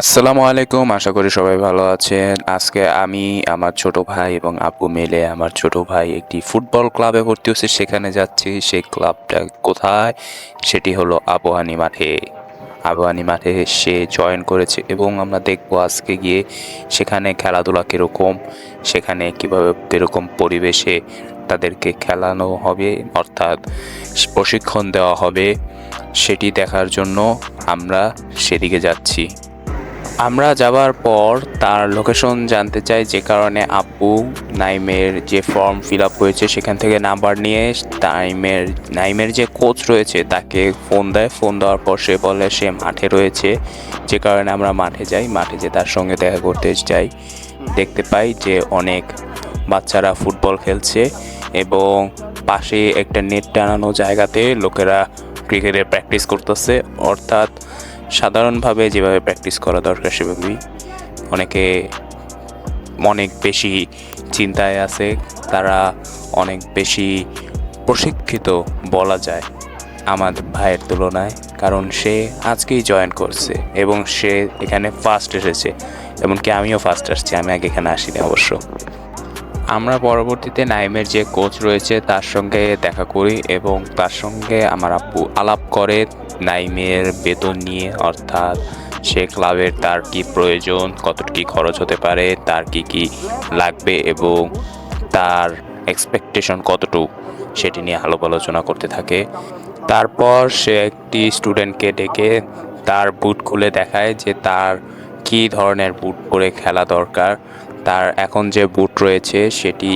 আসসালামু আলাইকুম, আশা করি সবাই ভালো আছেন। আজকে আমি, আমার ছোট ভাই এবং আপু মিলে আমার ছোট ভাই একটি ফুটবল ক্লাবে ভর্তি হচ্ছে সেখানে যাচ্ছি, সেই ক্লাবটা কোথায়? সেটি হলো আবহানি মাঠে। আবহানি মাঠে সে জয়েন করেছে এবং আমরা দেখব আজকে গিয়ে সেখানে খেলাধুলা কীরকম, সেখানে কীভাবে কীরকম পরিবেশে তাদেরকে খেলানো হবে, অর্থাৎ প্রশিক্ষণ দেওয়া হবে, সেটি দেখার জন্য আমরা সেদিকে যাচ্ছি। আমরা যাবার পর তার লোকেশন জানতে চাই যে কারণে আপু নাইমের যে ফর্ম ফিল আপ হয়েছে, সেখান থেকে নাম্বার নিয়ে নাইমের নাইমের যে কোচ রয়েছে, তাকে ফোন দেয়। ফোন দেওয়ার পর সে বলে সে মাঠে রয়েছে। যে কারণে আমরা মাঠে যাই। মাঠে যে তার সঙ্গে দেখা করতে যাই। দেখতে পাই যে অনেক বাচ্চারা ফুটবল খেলছে এবং পাশে একটা নেট টানানো জায়গাতে লোকেরা ক্রিকেটের প্র্যাকটিস করতেছে। অর্থাৎ সাধারণভাবে যেভাবে প্র্যাকটিস করা দরকার সেভাবেই অনেকে অনেক বেশি চিন্তায় আছে, তারা অনেক বেশি প্রশিক্ষিত বলা যায় আমার ভাইয়ের তুলনায়, কারণ সে আজকেই জয়েন করছে এবং সে এখানে ফার্স্ট এসেছে, এমনকি আমিও ফার্স্ট আসছি, আমি আগে এখানে আসিনি অবশ্য। আমরা পরবর্তীতে নাইমের যে কোচ রয়েছে, তার সঙ্গে দেখা করি এবং তার সঙ্গে আমার আপু আলাপ করে নাইমের বেতন নিয়ে, অর্থাৎ সে ক্লাবের তার কি প্রয়োজন কতটা কি খরচ হতে পারে, তার কি কি লাগবে এবং তার এক্সপেকটেশন কতটুকু, সেটি নিয়ে আলাপ আলোচনা করতে থাকে। তারপর সে একটি স্টুডেন্টকে ডেকে তার বুট খুলে দেখায় যে তার কী ধরনের বুট পরে খেলা দরকার। তার এখন যে বুট রয়েছে, সেটি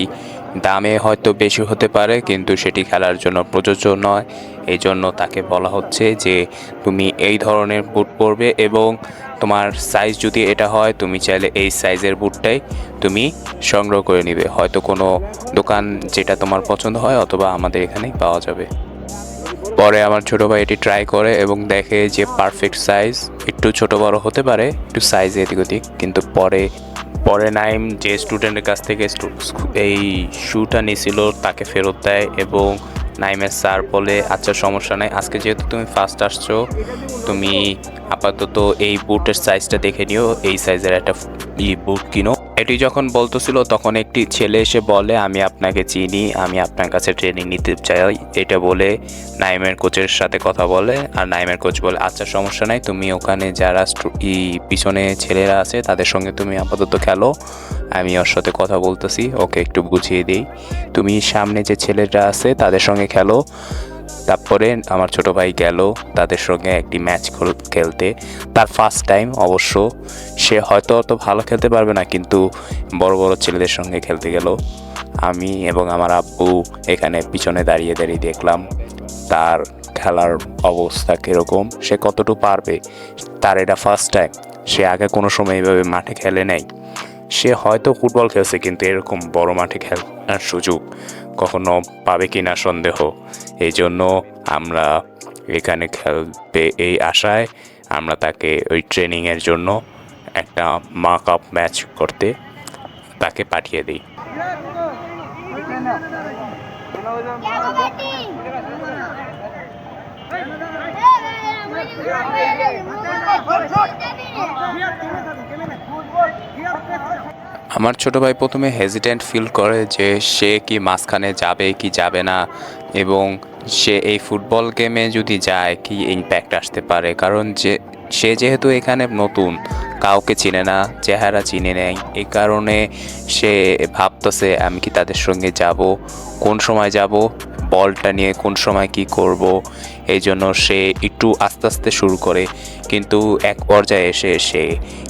দামে হয়তো বেশি হতে পারে, কিন্তু সেটি খেলার জন্য প্রযোজ্য নয়। এই জন্য তাকে বলা হচ্ছে যে, তুমি এই ধরনের বুট পরবে এবং তোমার সাইজ যদি এটা হয়, তুমি চাইলে এই সাইজের বুটটাই তুমি সংগ্রহ করে নিবে। হয়তো কোনো দোকান যেটা তোমার পছন্দ হয় অথবা আমাদের এখানেই পাওয়া যাবে। পরে আমার ছোটো ভাই এটি ট্রাই করে এবং দেখে যে পারফেক্ট সাইজ একটু ছোট বড় হতে পারে, একটু সাইজ এদিক ওদিক, কিন্তু পরে পরে নাইম যে স্টুডেন্টের কাছ থেকে এই শুটা নিয়েছিল তাকে ফেরত দেয় এবং নাইমের স্যার বলে আচ্ছা সমস্যা নাই, আজকে যেহেতু তুমি ফার্স্ট আসছো, তুমি আপাতত এই বুটের সাইজটা দেখে নিও, এই সাইজের একটা ই বুট কিনো। এটি যখন বলতেছিল, তখন একটি ছেলে এসে বলে, আমি আপনাকে চিনি, আমি আপনার কাছে ট্রেনিং নিতে চাই। এটা বলে নাইমের কোচের সাথে কথা বলে, আর নাইমের কোচ বলে আচ্ছা সমস্যা নাই, তুমি ওখানে যারা পিছনে ছেলেরা আছে, তাদের সঙ্গে তুমি আপাতত খেলো। আমি ওর সাথে কথা বলতেছি, ওকে একটু বুঝিয়ে দিই। তুমি সামনে যে ছেলেরা আছে, তাদের সঙ্গে খেলো। তারপরে আমার ছোট ভাই গেল তাদের সঙ্গে একটি ম্যাচ খেলতে। তার ফার্স্ট টাইম অবশ্য সে হয়তো অত ভালো খেলতে পারবে না, কিন্তু বড় বড় ছেলেদের সঙ্গে খেলতে গেল। আমি এবং আমার আব্বু এখানে পিছনে দাঁড়িয়ে দাঁড়িয়ে দেখলাম তার খেলার অবস্থা কীরকম, সে কতটুকু পারবে। তার এটা ফার্স্ট টাইম সে আগে কোনো সময় এইভাবে মাঠে খেলে নাই। সে হয়তো ফুটবল খেলছে, কিন্তু এরকম বড় মাঠে খেলার সুযোগ কখনো পাবে কি না সন্দেহ। এই জন্য আমরা এখানে খেলবে এই আশায় আমরা তাকে ওই ট্রেনিংয়ের জন্য একটা মাক আপ ম্যাচ করতে তাকে পাঠিয়ে দিই। আমার ছোট ভাই প্রথমে হেজিটেন্ট ফিল করে যে সে কি মাঝখানে যাবে, কি যাবে না, এবং সে এই ফুটবল গেমে যদি যায়, কি ইম্প্যাক্ট আসতে পারে? কারণ যে, সে যেহেতু এখানে নতুন, কাউকে চিনে না, চেহারা চিনে নেয় এই কারণে সে ভাবতেছে, আমি কি তাদের সঙ্গে যাব, কোন সময় যাব? বলটা নিয়ে কোন সময় কি করব, এই জন্য সে একটু আস্তে আস্তে শুরু করে। কিন্তু এক পর্যায়ে এসে সে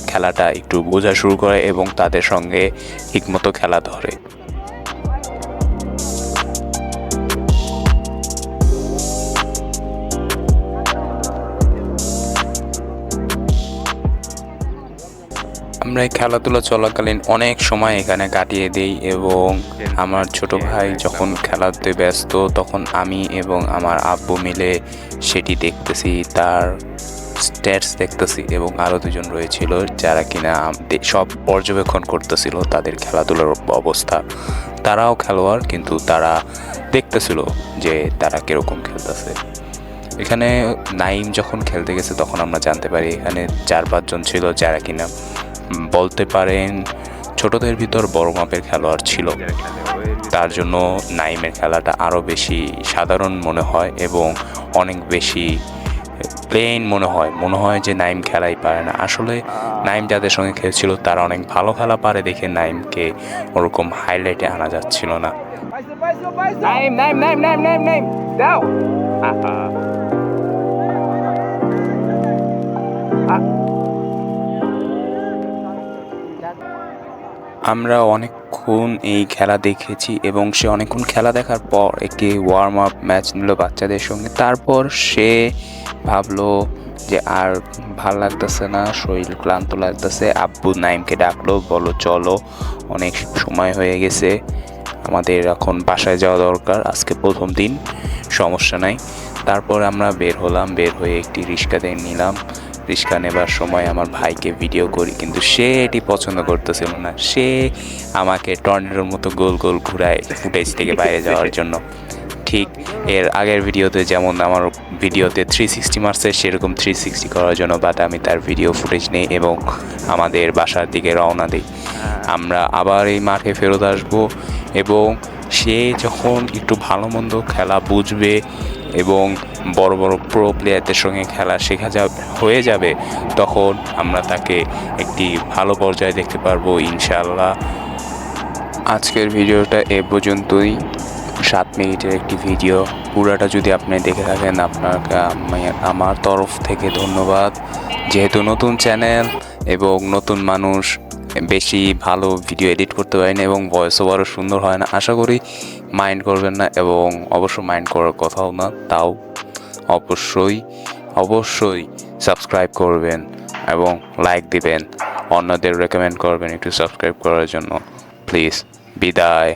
খেলাটা একটু বোঝা শুরু করে এবং তাদের সঙ্গে ঠিকমতো খেলা ধরে। আমরা খেলাধুলা চলাকালীন অনেক সময় এখানে কাটিয়ে দিই এবং আমার ছোট ভাই যখন খেলাতে ব্যস্ত, তখন আমি এবং আমার আব্বু মিলে সেটি দেখতেছি, তার স্ট্যাটস দেখতেছি এবং আরও দুজন রয়েছিল যারা কিনা সব পর্যবেক্ষণ করতেছিল তাদের খেলাধুলার অবস্থা। তারাও খেলোয়াড়, কিন্তু তারা দেখতেছিল যে তারা কীরকম খেলতেছে। এখানে নাইম যখন খেলতে গেছে, তখন আমরা জানতে পারি এখানে চার পাঁচজন ছিল যারা কিনা বলতে পারেন ছোটদের ভিতর বড় মাপের খেলোয়াড় ছিল তার জন্য নাইমের খেলাটা আরও বেশি সাধারণ মনে হয় এবং অনেক বেশি প্লেন মনে হয় মনে হয় যে নাইম খেলাই পারে না আসলে নাইম যাদের সঙ্গে খেলছিল তারা অনেক ভালো খেলা পারে দেখে নাইমকে ওরকম হাইলাইটে আনা যাচ্ছিল না name, name. Go. আমরা অনেকক্ষণ এই খেলা দেখেছি এবং সে অনেকক্ষণ খেলা দেখার পর একটি ওয়ার্ম আপ ম্যাচ নিল বাচ্চাদের সঙ্গে। তারপর সে ভাবলো যে আর ভালো লাগতেছে না, শরীর ক্লান্ত লাগতেছে। আব্বু নাইমকে ডাকলো বলো চলো, অনেক সময় হয়ে গেছে, আমাদের এখন বাসায় যাওয়া দরকার, আজকে প্রথম দিন, সমস্যা নাই। তারপর আমরা বের হলাম, বের হয়ে একটি রিক্সা দিয়ে নিলাম। রিক্সা নেবার সময় আমার ভাইকে ভিডিও করি, কিন্তু সে এটি পছন্দ করতেছিল না। সে আমাকে টর্নেডোর মতো গোল গোল ঘুরায় ফুটেজ থেকে বাইরে যাওয়ার জন্য। ঠিক এর আগের ভিডিওতে যেমন আমার ভিডিওতে থ্রি সিক্সটি মারছে সেরকম থ্রি সিক্সটি করার জন্য বাট আমি তার ভিডিও ফুটেজ নিই এবং আমাদের বাসার দিকে রওনা দিই। আমরা আবার এই মাঠে ফেরত আসব এবং সে যখন একটু ভালো মন্দ খেলা বুঝবে এবং বড় বড় প্রো প্লেয়ারদের সঙ্গে খেলা শেখা যা হয়ে যাবে, তখন আমরা তাকে একটি ভালো পর্যায়ে দেখতে পারব, ইনশাআল্লাহ। আজকের ভিডিওটা এ পর্যন্তই। সাত মিনিটের একটি ভিডিও। পুরাটা যদি আপনি দেখে থাকেন, আপনাকে আমার তরফ থেকে ধন্যবাদ। যেহেতু নতুন চ্যানেল এবং নতুন মানুষ, বেশি ভালো ভিডিও এডিট করতে পারি না এবং ভয়েস ওভারও সুন্দর হয় না, আশা করি মাইন্ড করবেন না এবং অবশ্য মাইন্ড করার কথাও না, তাও অবশ্যই অবশ্যই সাবস্ক্রাইব করবেন এবং লাইক দিবেন। অন্যদের রেকমেন্ড করবেন একটু সাবস্ক্রাইব করার জন্য। প্লিজ বিদায়।